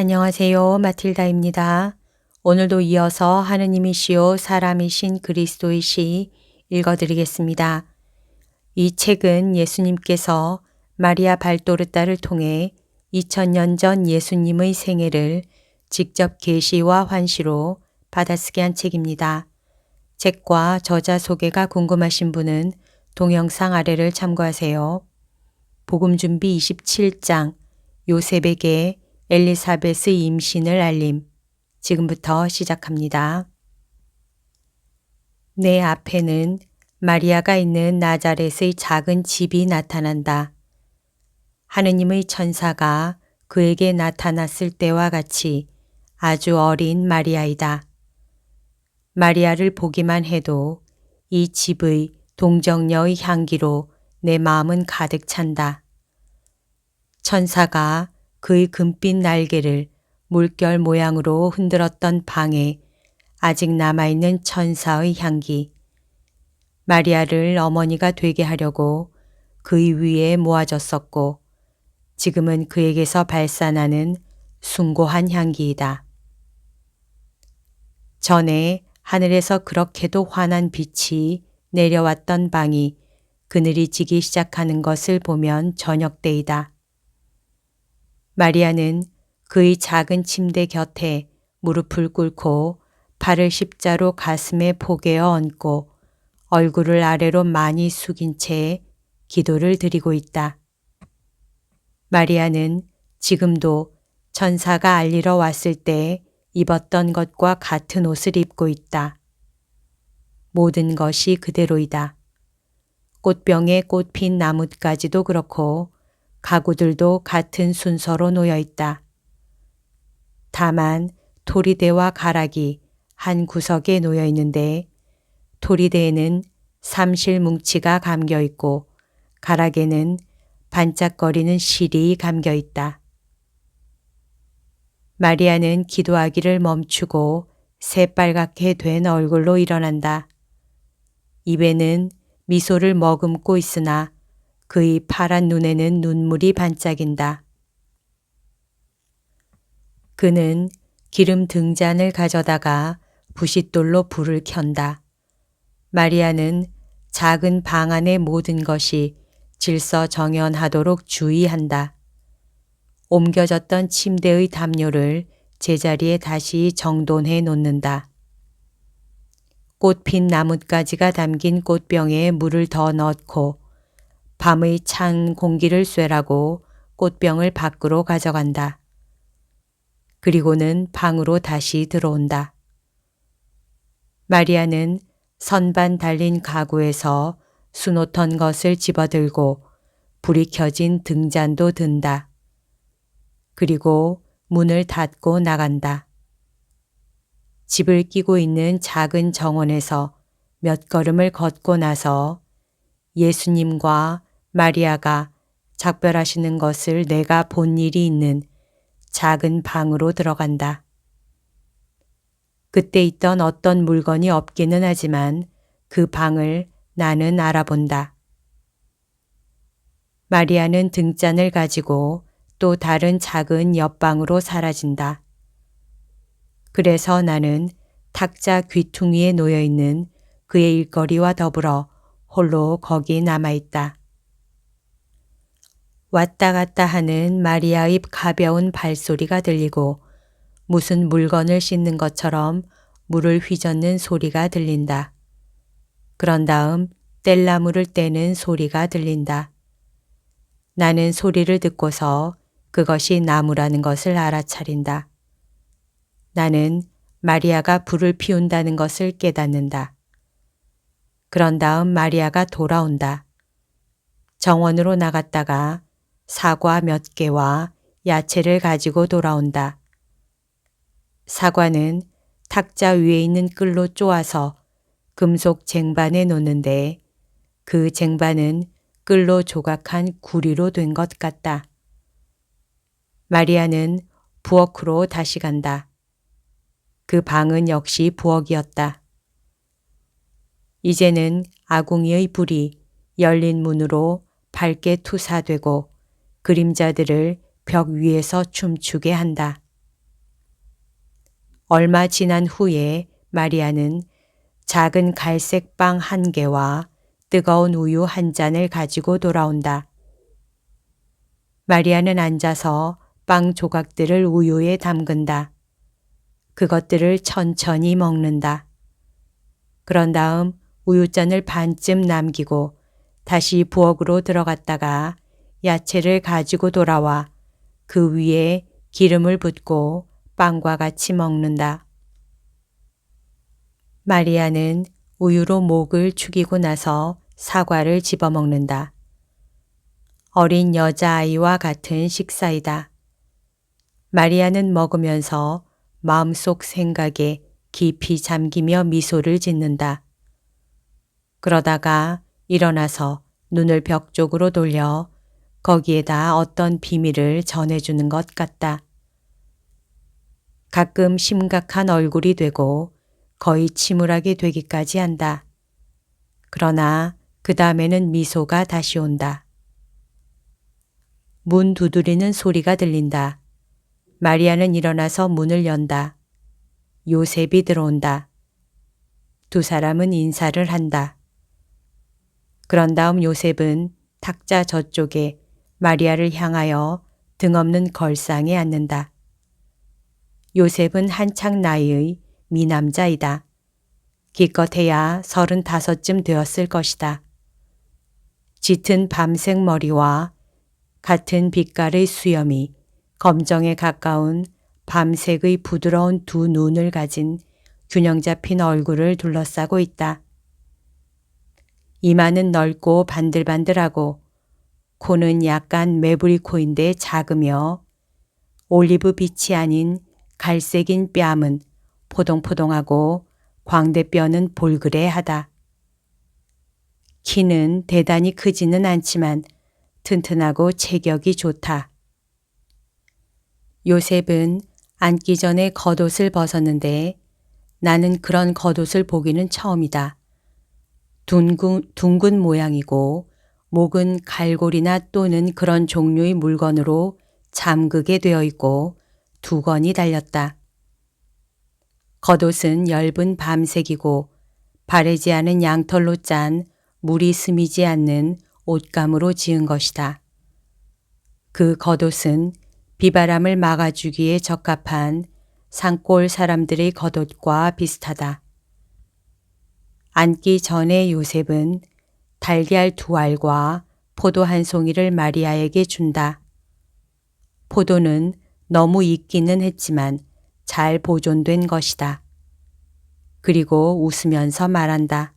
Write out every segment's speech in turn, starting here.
안녕하세요. 마틸다입니다. 오늘도 이어서 하느님이시오 사람이신 그리스도의 시 읽어드리겠습니다. 이 책은 예수님께서 마리아 발도르따를 통해 2000년 전 예수님의 생애를 직접 계시와 환시로 받아쓰게 한 책입니다. 책과 저자 소개가 궁금하신 분은 동영상 아래를 참고하세요. 복음 준비 27장 요셉에게 엘리사벳의 임신을 알림. 지금부터 시작합니다. 내 앞에는 마리아가 있는 나자렛의 작은 집이 나타난다. 하느님의 천사가 그에게 나타났을 때와 같이 아주 어린 마리아이다. 마리아를 보기만 해도 이 집의 동정녀의 향기로 내 마음은 가득 찬다. 천사가 그의 금빛 날개를 물결 모양으로 흔들었던 방에 아직 남아있는 천사의 향기. 마리아를 어머니가 되게 하려고 그의 위에 모아졌었고 지금은 그에게서 발산하는 숭고한 향기이다. 전에 하늘에서 그렇게도 환한 빛이 내려왔던 방이 그늘이 지기 시작하는 것을 보면 저녁 때이다. 마리아는 그의 작은 침대 곁에 무릎을 꿇고 발을 십자로 가슴에 포개어 얹고 얼굴을 아래로 많이 숙인 채 기도를 드리고 있다. 마리아는 지금도 천사가 알리러 왔을 때 입었던 것과 같은 옷을 입고 있다. 모든 것이 그대로이다. 꽃병에 꽃핀 나뭇가지도 그렇고 가구들도 같은 순서로 놓여 있다. 다만 토리대와 가락이 한 구석에 놓여 있는데 토리대에는 삼실 뭉치가 감겨 있고 가락에는 반짝거리는 실이 감겨 있다. 마리아는 기도하기를 멈추고 새빨갛게 된 얼굴로 일어난다. 입에는 미소를 머금고 있으나 그의 파란 눈에는 눈물이 반짝인다. 그는 기름 등잔을 가져다가 부싯돌로 불을 켠다. 마리아는 작은 방 안의 모든 것이 질서 정연하도록 주의한다. 옮겨졌던 침대의 담요를 제자리에 다시 정돈해 놓는다. 꽃핀 나뭇가지가 담긴 꽃병에 물을 더 넣고 밤의 찬 공기를 쐬라고 꽃병을 밖으로 가져간다. 그리고는 방으로 다시 들어온다. 마리아는 선반 달린 가구에서 수놓던 것을 집어들고 불이 켜진 등잔도 든다. 그리고 문을 닫고 나간다. 집을 끼고 있는 작은 정원에서 몇 걸음을 걷고 나서 예수님과 마리아가 작별하시는 것을 내가 본 일이 있는 작은 방으로 들어간다. 그때 있던 어떤 물건이 없기는 하지만 그 방을 나는 알아본다. 마리아는 등잔을 가지고 또 다른 작은 옆방으로 사라진다. 그래서 나는 탁자 귀퉁이에 놓여 있는 그의 일거리와 더불어 홀로 거기 남아 있다. 왔다 갔다 하는 마리아의 가벼운 발소리가 들리고 무슨 물건을 씻는 것처럼 물을 휘젓는 소리가 들린다. 그런 다음 뗄나무를 떼는 소리가 들린다. 나는 소리를 듣고서 그것이 나무라는 것을 알아차린다. 나는 마리아가 불을 피운다는 것을 깨닫는다. 그런 다음 마리아가 돌아온다. 정원으로 나갔다가 사과 몇 개와 야채를 가지고 돌아온다. 사과는 탁자 위에 있는 끌로 쪼아서 금속 쟁반에 놓는데 그 쟁반은 끌로 조각한 구리로 된 것 같다. 마리아는 부엌으로 다시 간다. 그 방은 역시 부엌이었다. 이제는 아궁이의 불이 열린 문으로 밝게 투사되고 그림자들을 벽 위에서 춤추게 한다. 얼마 지난 후에 마리아는 작은 갈색 빵 한 개와 뜨거운 우유 한 잔을 가지고 돌아온다. 마리아는 앉아서 빵 조각들을 우유에 담근다. 그것들을 천천히 먹는다. 그런 다음 우유잔을 반쯤 남기고 다시 부엌으로 들어갔다가 야채를 가지고 돌아와 그 위에 기름을 붓고 빵과 같이 먹는다. 마리아는 우유로 목을 축이고 나서 사과를 집어먹는다. 어린 여자아이와 같은 식사이다. 마리아는 먹으면서 마음속 생각에 깊이 잠기며 미소를 짓는다. 그러다가 일어나서 눈을 벽 쪽으로 돌려 거기에다 어떤 비밀을 전해주는 것 같다. 가끔 심각한 얼굴이 되고 거의 침울하게 되기까지 한다. 그러나 그 다음에는 미소가 다시 온다. 문 두드리는 소리가 들린다. 마리아는 일어나서 문을 연다. 요셉이 들어온다. 두 사람은 인사를 한다. 그런 다음 요셉은 탁자 저쪽에 마리아를 향하여 등없는 걸상에 앉는다. 요셉은 한창 나이의 미남자이다. 기껏해야 서른다섯쯤 되었을 것이다. 짙은 밤색 머리와 같은 빛깔의 수염이 검정에 가까운 밤색의 부드러운 두 눈을 가진 균형 잡힌 얼굴을 둘러싸고 있다. 이마는 넓고 반들반들하고 코는 약간 매부리 코인데 작으며 올리브 빛이 아닌 갈색인 뺨은 포동포동하고 광대뼈는 볼그레하다. 키는 대단히 크지는 않지만 튼튼하고 체격이 좋다. 요셉은 앉기 전에 겉옷을 벗었는데 나는 그런 겉옷을 보기는 처음이다. 둥근, 둥근 모양이고 목은 갈고리나 또는 그런 종류의 물건으로 잠그게 되어 있고 두건이 달렸다. 겉옷은 엷은 밤색이고 바래지 않은 양털로 짠 물이 스미지 않는 옷감으로 지은 것이다. 그 겉옷은 비바람을 막아주기에 적합한 산골 사람들의 겉옷과 비슷하다. 앉기 전에 요셉은 달걀 두 알과 포도 한 송이를 마리아에게 준다. 포도는 너무 익기는 했지만 잘 보존된 것이다. 그리고 웃으면서 말한다.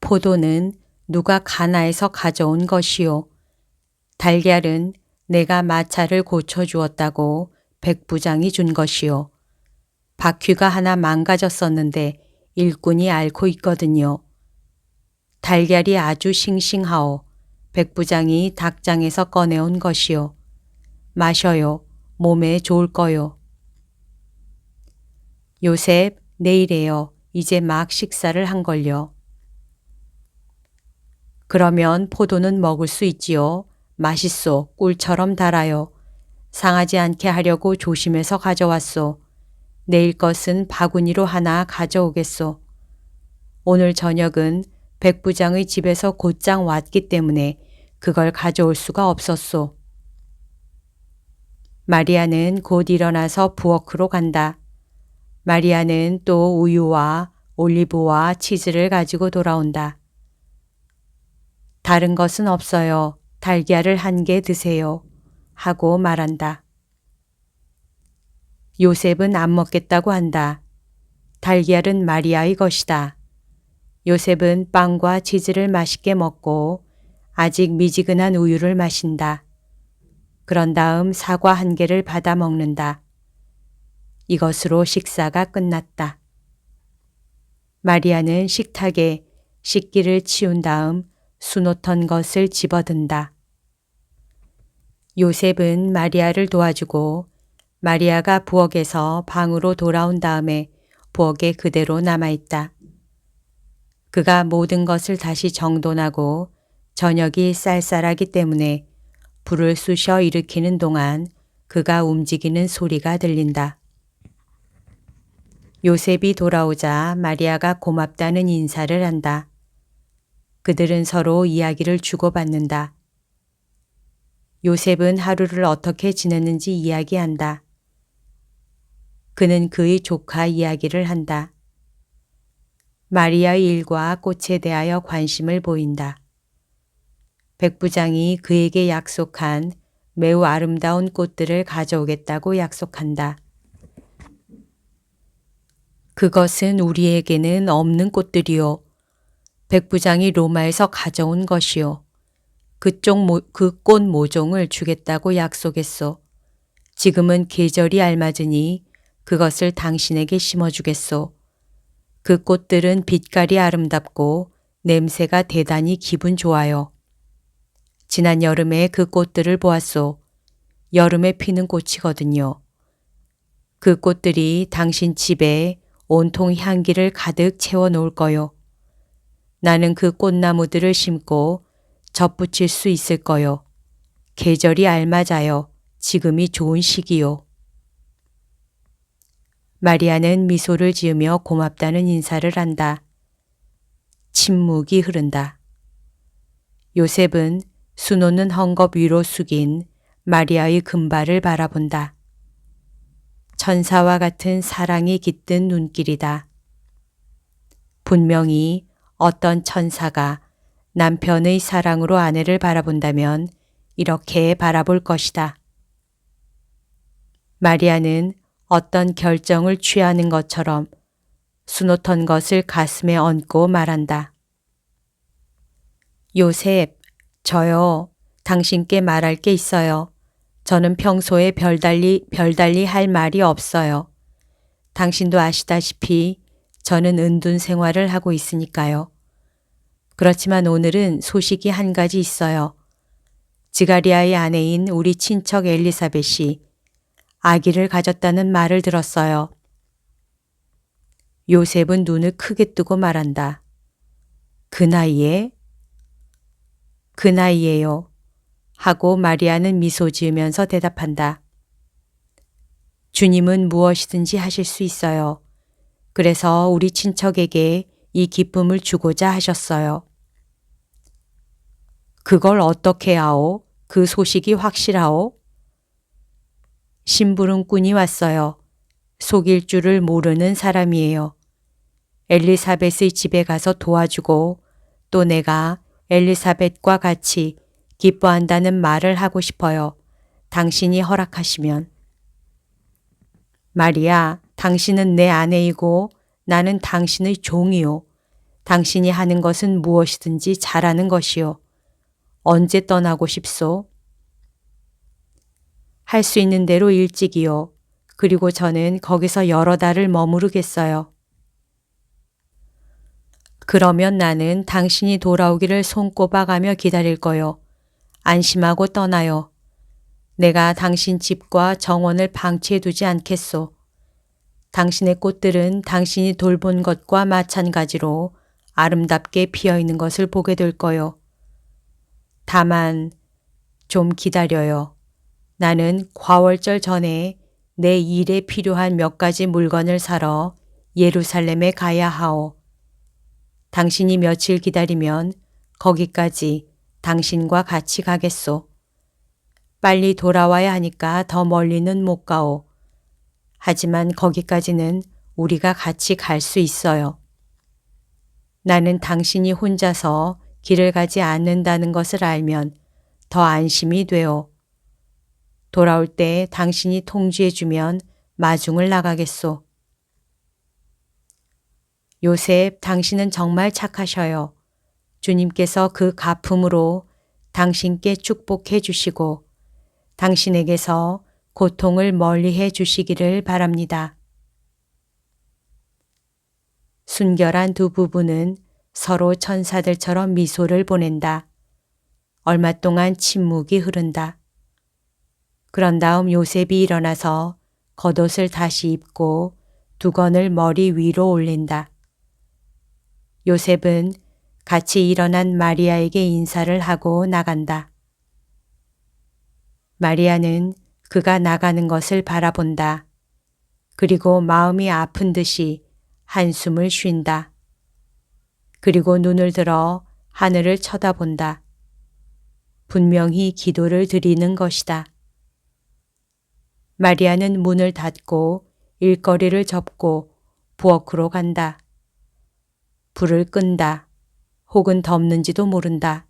포도는 누가 가나에서 가져온 것이요. 달걀은 내가 마차를 고쳐주었다고 백부장이 준 것이요. 바퀴가 하나 망가졌었는데 일꾼이 앓고 있거든요. 달걀이 아주 싱싱하오. 백부장이 닭장에서 꺼내온 것이요. 마셔요. 몸에 좋을 거요. 요셉, 내일에요. 이제 막 식사를 한 걸요. 그러면 포도는 먹을 수 있지요. 맛있소. 꿀처럼 달아요. 상하지 않게 하려고 조심해서 가져왔소. 내일 것은 바구니로 하나 가져오겠소. 오늘 저녁은 백 부장의 집에서 곧장 왔기 때문에 그걸 가져올 수가 없었소. 마리아는 곧 일어나서 부엌으로 간다. 마리아는 또 우유와 올리브와 치즈를 가지고 돌아온다. 다른 것은 없어요. 달걀을 한 개 드세요. 하고 말한다. 요셉은 안 먹겠다고 한다. 달걀은 마리아의 것이다. 요셉은 빵과 치즈를 맛있게 먹고 아직 미지근한 우유를 마신다. 그런 다음 사과 한 개를 받아 먹는다. 이것으로 식사가 끝났다. 마리아는 식탁에 식기를 치운 다음 수놓던 것을 집어든다. 요셉은 마리아를 도와주고 마리아가 부엌에서 방으로 돌아온 다음에 부엌에 그대로 남아있다. 그가 모든 것을 다시 정돈하고 저녁이 쌀쌀하기 때문에 불을 쑤셔 일으키는 동안 그가 움직이는 소리가 들린다. 요셉이 돌아오자 마리아가 고맙다는 인사를 한다. 그들은 서로 이야기를 주고받는다. 요셉은 하루를 어떻게 지냈는지 이야기한다. 그는 그의 조카 이야기를 한다. 마리아의 일과 꽃에 대하여 관심을 보인다. 백부장이 그에게 약속한 매우 아름다운 꽃들을 가져오겠다고 약속한다. 그것은 우리에게는 없는 꽃들이요. 백부장이 로마에서 가져온 것이요. 그쪽 모, 그꽃 모종을 주겠다고 약속했소. 지금은 계절이 알맞으니 그것을 당신에게 심어주겠소. 그 꽃들은 빛깔이 아름답고 냄새가 대단히 기분 좋아요. 지난 여름에 그 꽃들을 보았소. 여름에 피는 꽃이거든요. 그 꽃들이 당신 집에 온통 향기를 가득 채워 놓을 거요. 나는 그 꽃나무들을 심고 접붙일 수 있을 거요. 계절이 알맞아요. 지금이 좋은 시기요. 마리아는 미소를 지으며 고맙다는 인사를 한다. 침묵이 흐른다. 요셉은 수놓는 헝겊 위로 숙인 마리아의 금발을 바라본다. 천사와 같은 사랑이 깃든 눈길이다. 분명히 어떤 천사가 남편의 사랑으로 아내를 바라본다면 이렇게 바라볼 것이다. 마리아는 어떤 결정을 취하는 것처럼 수놓던 것을 가슴에 얹고 말한다. 요셉, 저요. 당신께 말할 게 있어요. 저는 평소에 별달리, 별달리 할 말이 없어요. 당신도 아시다시피 저는 은둔 생활을 하고 있으니까요. 그렇지만 오늘은 소식이 한 가지 있어요. 지가리아의 아내인 우리 친척 엘리사벳이 아기를 가졌다는 말을 들었어요. 요셉은 눈을 크게 뜨고 말한다. 그 나이에? 그 나이에요. 하고 마리아는 미소 지으면서 대답한다. 주님은 무엇이든지 하실 수 있어요. 그래서 우리 친척에게 이 기쁨을 주고자 하셨어요. 그걸 어떻게 아오? 그 소식이 확실하오? 심부름꾼이 왔어요. 속일 줄을 모르는 사람이에요. 엘리사벳의 집에 가서 도와주고 또 내가 엘리사벳과 같이 기뻐한다는 말을 하고 싶어요. 당신이 허락하시면. 마리아, 당신은 내 아내이고 나는 당신의 종이요. 당신이 하는 것은 무엇이든지 잘하는 것이요. 언제 떠나고 싶소? 할 수 있는 대로 일찍이요. 그리고 저는 거기서 여러 달을 머무르겠어요. 그러면 나는 당신이 돌아오기를 손꼽아가며 기다릴 거요. 안심하고 떠나요. 내가 당신 집과 정원을 방치해 두지 않겠소. 당신의 꽃들은 당신이 돌본 것과 마찬가지로 아름답게 피어 있는 것을 보게 될 거요. 다만 좀 기다려요. 나는 과월절 전에 내 일에 필요한 몇 가지 물건을 사러 예루살렘에 가야 하오. 당신이 며칠 기다리면 거기까지 당신과 같이 가겠소. 빨리 돌아와야 하니까 더 멀리는 못 가오. 하지만 거기까지는 우리가 같이 갈 수 있어요. 나는 당신이 혼자서 길을 가지 않는다는 것을 알면 더 안심이 되어 돌아올 때 당신이 통지해 주면 마중을 나가겠소. 요셉, 당신은 정말 착하셔요. 주님께서 그 가품으로 당신께 축복해 주시고 당신에게서 고통을 멀리 해 주시기를 바랍니다. 순결한 두 부부는 서로 천사들처럼 미소를 보낸다. 얼마 동안 침묵이 흐른다. 그런 다음 요셉이 일어나서 겉옷을 다시 입고 두건을 머리 위로 올린다. 요셉은 같이 일어난 마리아에게 인사를 하고 나간다. 마리아는 그가 나가는 것을 바라본다. 그리고 마음이 아픈 듯이 한숨을 쉰다. 그리고 눈을 들어 하늘을 쳐다본다. 분명히 기도를 드리는 것이다. 마리아는 문을 닫고 일거리를 접고 부엌으로 간다. 불을 끈다. 혹은 덮는지도 모른다.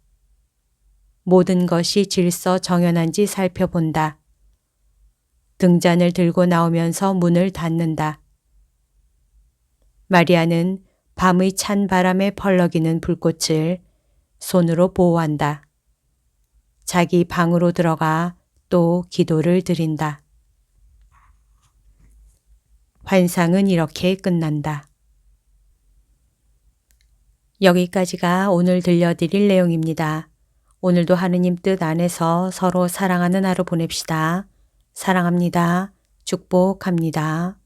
모든 것이 질서 정연한지 살펴본다. 등잔을 들고 나오면서 문을 닫는다. 마리아는 밤의 찬 바람에 펄럭이는 불꽃을 손으로 보호한다. 자기 방으로 들어가 또 기도를 드린다. 환상은 이렇게 끝난다. 여기까지가 오늘 들려드릴 내용입니다. 오늘도 하느님 뜻 안에서 서로 사랑하는 하루 보냅시다. 사랑합니다. 축복합니다.